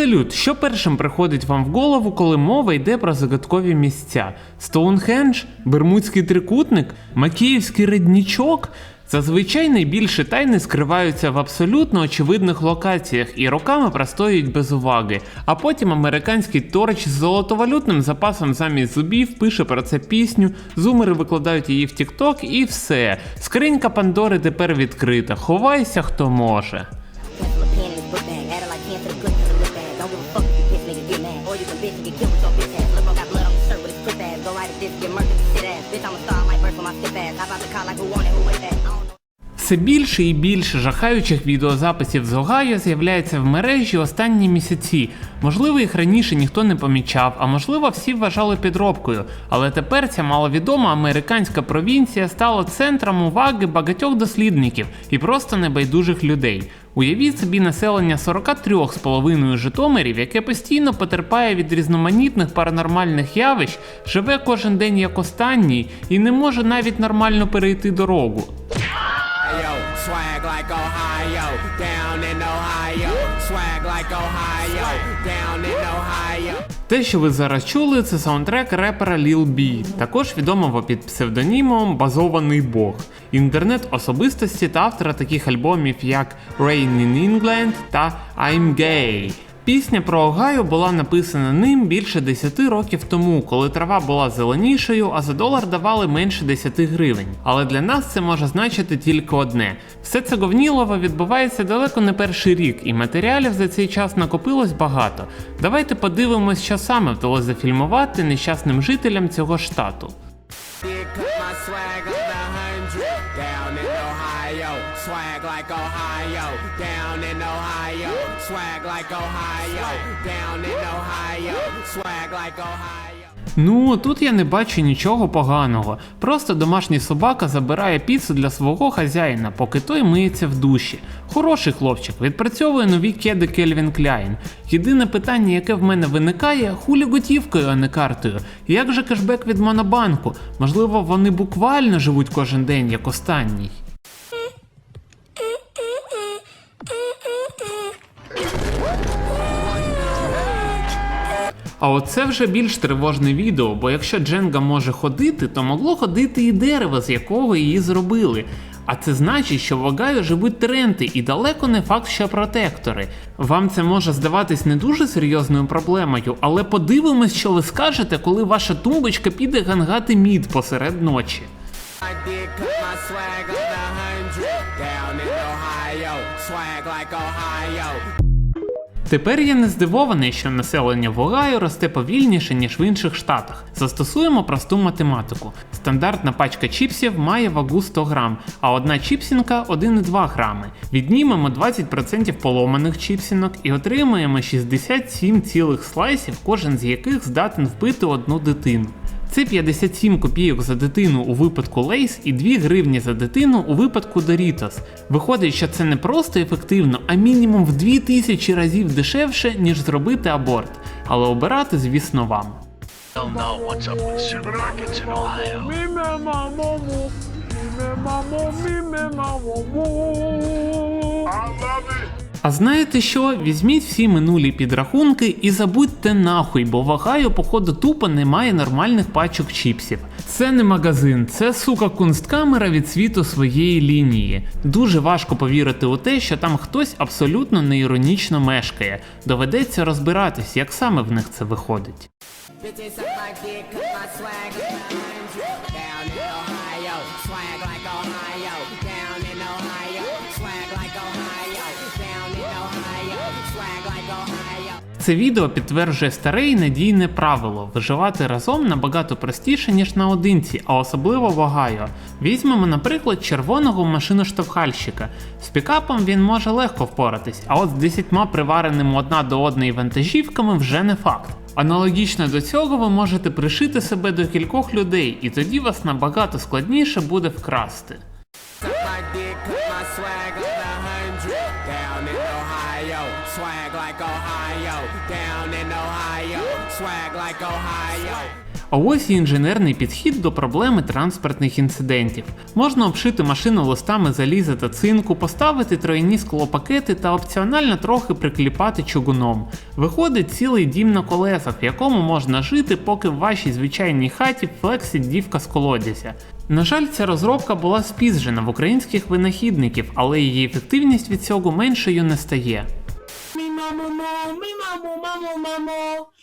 Салют, що першим приходить вам в голову, коли мова йде про загадкові місця? Стоунхендж, Бермудський трикутник, Макіївський реднічок? Зазвичай найбільше тайни скриваються в абсолютно очевидних локаціях і роками простоюють без уваги. А потім американський торч з золотовалютним запасом замість зубів пише про це пісню, зумери викладають її в TikTok і все. Скринька Пандори тепер відкрита. Ховайся хто може. Pencil a pen in his book bag. Add a like 10 to the good to the look bad. Don't give a fuck if you bitch nigga get mad. Or you can bitch and get killed with your bitch ass. Lil' bro got blood on his shirt with his clip ass. Go right at this, get murdered, shit ass. Bitch, I'm a star, I might burst with my stiff ass. Hop out the car like who want it, who with that? I don't know. Все більше і більше жахаючих відеозаписів з Огайо з'являється в мережі останні місяці. Можливо, їх раніше ніхто не помічав, а можливо, всі вважали підробкою. Але тепер ця маловідома американська провінція стала центром уваги багатьох дослідників і просто небайдужих людей. Уявіть собі населення 43,5 Житомирів, яке постійно потерпає від різноманітних паранормальних явищ, живе кожен день як останній і не може навіть нормально перейти дорогу. Like Ohio, down in Ohio, swag like Ohio, down in Ohio. Те, що ви зараз чули, це саундтрек репера Lil B, також відомого під псевдонімом Базований Бог, інтернет-особистості та автора таких альбомів як Rain in England та I'm Gay. Пісня про Огайо була написана ним більше 10 років тому, коли трава була зеленішою, а за долар давали менше 10 гривень. Але для нас це може значити тільки одне: все це говнілово відбувається далеко не перший рік, і матеріалів за цей час накопилось багато. Давайте подивимось, що саме вдалося зафільмувати нещасним жителям цього штату. Swag like Ohio, down in Ohio, swag like Ohio, down in Ohio, swag like Ohio. Ну, тут я не бачу нічого поганого. Просто домашній собака забирає піцу для свого хазяїна, поки той миється в душі. Хороший хлопчик, відпрацьовує нові кеди Кельвін Кляйн. Єдине питання, яке в мене виникає, хулі готівкою, а не картою. Як же кешбек від Монобанку? Можливо, вони буквально живуть кожен день як останній. А оце вже більш тривожне відео, бо якщо Дженга може ходити, то могло ходити і дерево, з якого її зробили. А це значить, що в Огайо живуть тренти і далеко не факт, що протектори. Вам це може здаватись не дуже серйозною проблемою, але подивимось, що ви скажете, коли ваша тумбочка піде гангати мід посеред ночі. Swag like Ohio. Тепер я не здивований, що населення в Огайо росте повільніше, ніж в інших штатах. Застосуємо просту математику. Стандартна пачка чіпсів має вагу 100 грам, а одна чіпсінка 1,2 грами. Віднімемо 20% поломаних чіпсінок і отримаємо 67 цілих слайсів, кожен з яких здатен вбити одну дитину. Це 57 копійок за дитину у випадку Лейс і 2 гривні за дитину у випадку Doritos. Виходить, що це не просто ефективно, а мінімум в 2000 разів дешевше, ніж зробити аборт. Але обирати, звісно, вам. what's А знаєте що? Візьміть всі минулі підрахунки і забудьте нахуй, бо вагаю, походу, тупо немає нормальних пачок чіпсів. Це не магазин, це сука кунсткамера від світу своєї лінії. Дуже важко повірити у те, що там хтось абсолютно неіронічно мешкає. Доведеться розбиратись, як саме в них це виходить. Bitches suck my dick, cut my swag up down in Ohio, swag like Ohio, down in Ohio, swag like Ohio, down in Ohio, swag like Ohio. Це відео підтверджує старе і надійне правило виживати разом набагато простіше, ніж наодинці, а особливо в Огайо. Візьмемо, наприклад, червоного машиноштовхальщика. З пікапом він може легко впоратись, а от з десятьма привареними одна до одної вантажівками вже не факт. Аналогічно до цього ви можете пришити себе до кількох людей, і тоді вас набагато складніше буде вкрасти. А ось і інженерний підхід до проблеми транспортних інцидентів. Можна обшити машину листами заліза та цинку, поставити тройні склопакети та опціонально трохи прикліпати чугуном. Виходить цілий дім на колесах, в якому можна жити, поки в вашій звичайній хаті флексить дівка з колодязя. На жаль, ця розробка була спізжена в українських винахідників, але її ефективність від цього меншою не стає. Mi mamu mo, mi mamu mamu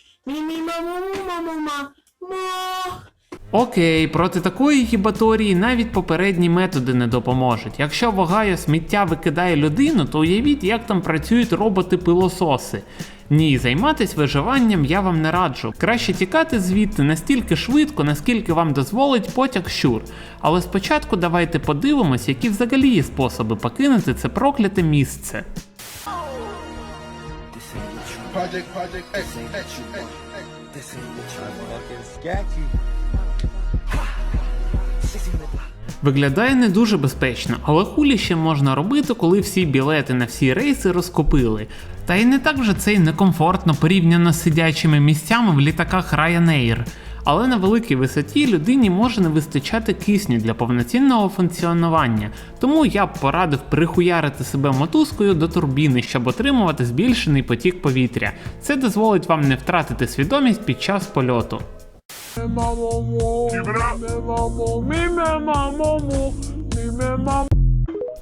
Окей, проти такої гібаторії навіть попередні методи не допоможуть. Якщо в Огайо сміття викидає людину, то уявіть, як там працюють роботи-пилососи. Ні, займатись виживанням я вам не раджу. Краще тікати звідти настільки швидко, наскільки вам дозволить потяг щур. Але спочатку давайте подивимось, які взагалі є способи покинути це прокляте місце. Project, Project X, X, X. This ain't what you fucking sketchy. Виглядає не дуже безпечно, але хулі ще можна робити, коли всі білети на всі рейси розкупили. Та й не так вже це й некомфортно порівняно з сидячими місцями в літаках Ryanair. Але на великій висоті людині може не вистачати кисню для повноцінного функціонування, тому я б порадив прихуярити себе мотузкою до турбіни, щоб отримувати збільшений потік повітря. Це дозволить вам не втратити свідомість під час польоту.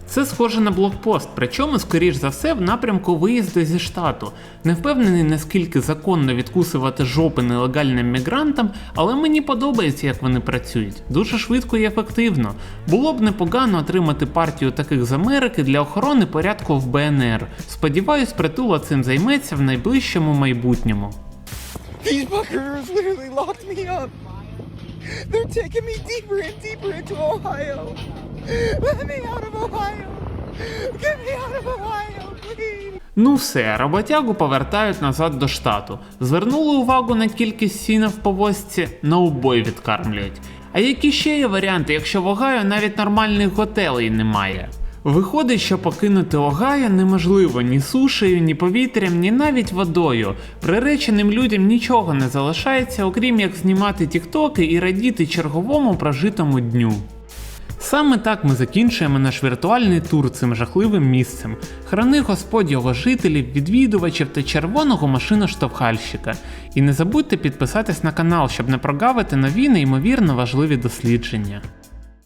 Це схоже на блокпост, причому, скоріш за все, в напрямку виїзду зі штату. Не впевнений, наскільки законно відкусувати жопи нелегальним мігрантам, але мені подобається, як вони працюють. Дуже швидко і ефективно. Було б непогано отримати партію таких з Америки для охорони порядку в БНР. Сподіваюсь, притула цим займеться в найближчому майбутньому. These. Get me out of Ohio, please. Ну все, роботягу повертають назад до штату. Звернули увагу на кількість сіна в повозці, на убой відкармлюють. А які ще є варіанти, якщо в Огайо навіть нормальних готелей немає? Виходить, що покинути Огайо неможливо ні сушею, ні повітрям, ні навіть водою. Приреченим людям нічого не залишається, окрім як знімати тіктоки і радіти черговому прожитому дню. Саме так ми закінчуємо наш віртуальний тур цим жахливим місцем. Храни Господь його жителів, відвідувачів та червоного машиноштовхальщика. І не забудьте підписатись на канал, щоб не прогавити нові неймовірно важливі дослідження.